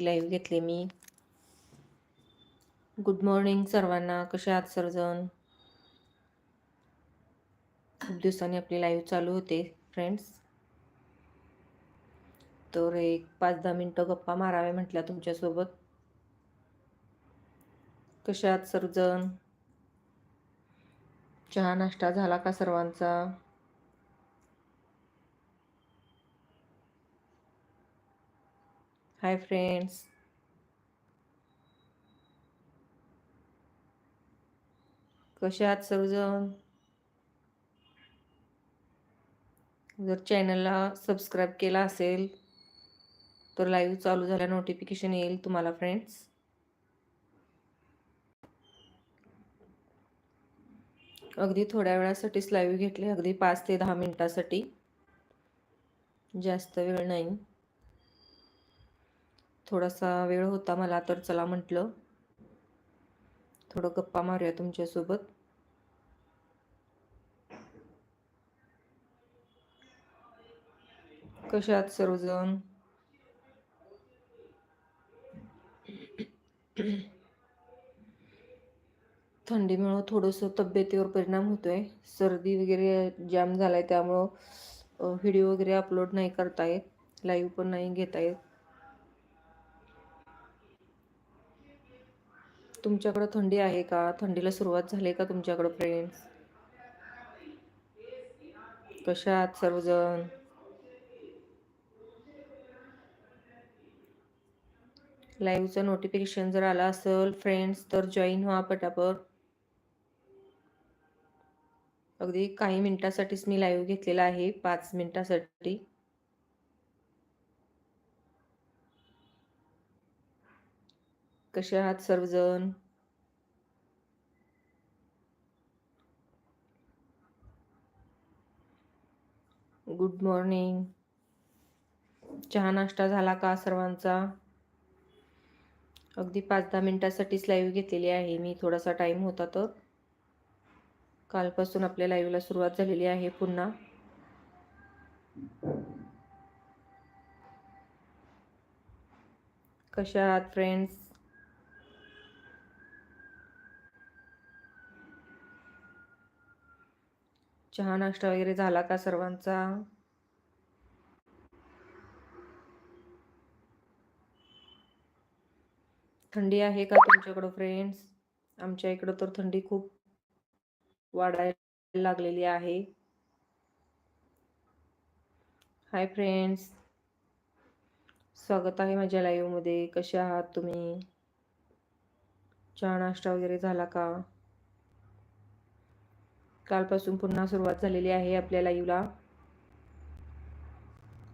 Live घेतले मी. Good morning सर्वांना. कसे आहात सर्वजण? खूप दिवसांनी आपली लाईव्ह चालू होते फ्रेंड्स तर एक पाच दहा मिनटं गप्पा माराव्या म्हटल्या तुमच्यासोबत. कसे आहात सर्वजण? चहा नाश्ता झाला का सर्वांचा? हाय फ्रेंड्स कसे आहात सर्वजण? जर चॅनलला सबस्क्राईब केला असेल तर लाईव्ह चालू झाल्या नोटिफिकेशन येईल तुम्हाला फ्रेंड्स अगदी थोड्या वेळासाठीच लाईव्ह घेतले अगदी पाच ते दहा मिनिटासाठी. जास्त वेळ नाही. थोडासा वेळ होता मला तर चला म्हटलं. थोडं गप्पा मारूया तुमच्यासोबत. कशात सर्वजण? थंडीमुळं थोडंसं तब्येतीवर परिणाम होतोय. सर्दी वगैरे जाम झालाय त्यामुळं व्हिडिओ वगैरे अपलोड नाही करता येत. लाईव्ह पण नाही घेता येत. तुमच्याकडं थंडी आहे का? थंडीला सुरुवात झाली का तुमच्याकडं फ्रेंड्स कशात सर्वजण? लाईव्हचं नोटिफिकेशन जर आलं असेल फ्रेंड्स तर जॉईन व्हा पटापट. अगदी काही मिनिटासाठीच मी लाईव्ह घेतलेला आहे पाच मिनिटासाठी. कसे आहात सर्वजण? गुड मॉर्निंग चहा नाश्ता झाला का सर्वांचा? अगदी पाच दहा मिनिटासाठीच लाईव्ह घेतलेली आहे. मी थोडासा टाईम होता तर. कालपासून आपल्या लाईव्हला सुरुवात झालेली आहे पुन्हा. कशा आहात फ्रेंड्स चहा नाश्ता वगैरे झाला का सर्वांचा? थंडी आहे का तुमच्याकडं फ्रेंड्स आमच्या इकडं तर थंडी खूप वाढायला लागलेली आहे. हाय फ्रेंड्स स्वागत आहे माझ्या लाईव्हमध्ये कसे आहात तुम्ही? चहा नाश्ता वगैरे झाला का? कालपासून पुन्हा सुरुवात झालेली आहे आपल्या लाईव्हला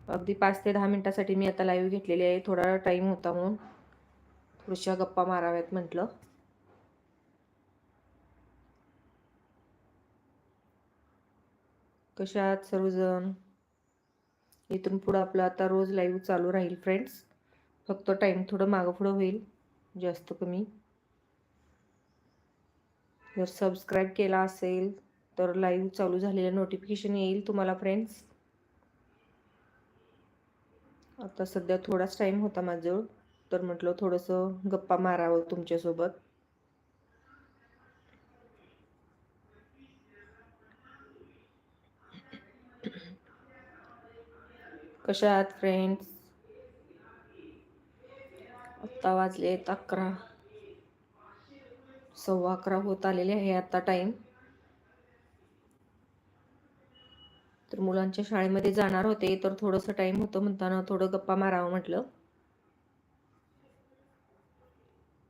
अगदी पाच ते दहा मिनटासाठी मी आता लाईव्ह घेतलेली आहे. थोडा टाईम होता म्हणून थोड्याशा गप्पा माराव्यात म्हटलं. कशात सर्वजण? इथून पुढं आपलं आता रोज लाईव्ह चालू राहील फ्रेंड्स फक्त टाईम थोडं मागं पुढं होईल जास्त कमी. जर सबस्क्राईब केला असेल तर लाईव्ह चालू झालेलं नोटिफिकेशन येईल तुम्हाला फ्रेंड्स आता सध्या थोडाच टाईम होता माझं तर म्हटलं थोडंसं गप्पा मारावं तुमच्यासोबत. कशा आहात फ्रेंड्स आत्ता वाजले आहेत अकरा. सव्वा अकरा होत आलेले आहे आता टाईम तर मुलांच्या शाळेमध्ये जाणार होते तर थोडंसं टाईम होतं म्हणताना थोडं गप्पा मारावं म्हटलं.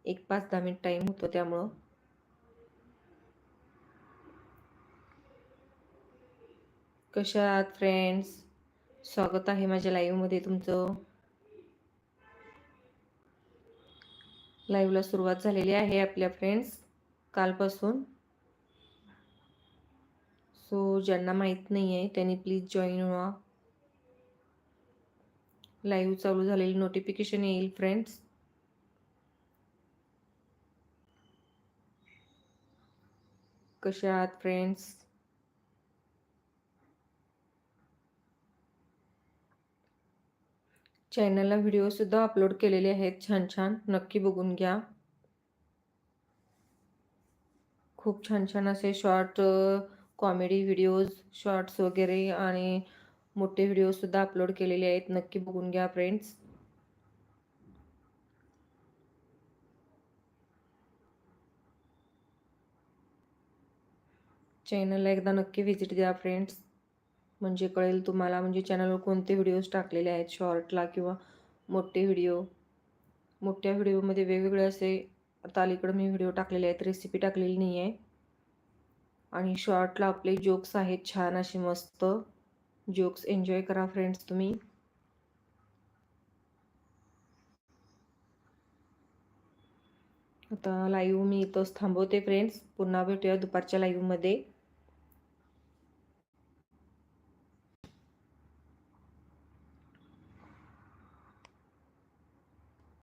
एक पाच दहा मिनिट टाईम होतो त्यामुळं. कशात फ्रेंड्स स्वागत आहे माझ्या लाईव्हमध्ये तुमचं. लाईव्हला सुरुवात झालेली आहे आपल्या फ्रेंड्स कालपासून. सो ज्यांना माहीत नाही आहे त्यांनी प्लीज जॉईन व्हा. लाईव्ह चालू झालेली नोटिफिकेशन येईल फ्रेंड्स कशा आहात फ्रेंड्स चॅनलला व्हिडिओसुद्धा अपलोड केलेले आहेत छान छान. नक्की बघून घ्या. खूप छान छान असे शॉर्ट कॉमेडी व्हिडिओज शॉर्ट्स वगैरे आणि मोठे व्हिडिओसुद्धा अपलोड केलेले आहेत. नक्की बघून घ्या फ्रेंड्स चॅनलला एकदा नक्की व्हिजिट द्या फ्रेंड्स म्हणजे कळेल तुम्हाला म्हणजे चॅनलवर कोणते व्हिडिओज टाकलेले आहेत शॉर्टला किंवा मोठे व्हिडिओ मोठ्या व्हिडिओमध्ये वेगवेगळे असे आता अलीकडं मी व्हिडिओ टाकलेले आहेत रेसिपी टाकलेली नाही आहे आणि शॉर्टला आपले जोक्स आहेत छान असे मस्त. जोक्स एन्जॉय करा फ्रेंड्स तुम्ही. आता लाईव्ह मी इथंच थांबवते फ्रेंड्स पुन्हा भेटूया दुपारच्या लाईव्हमध्ये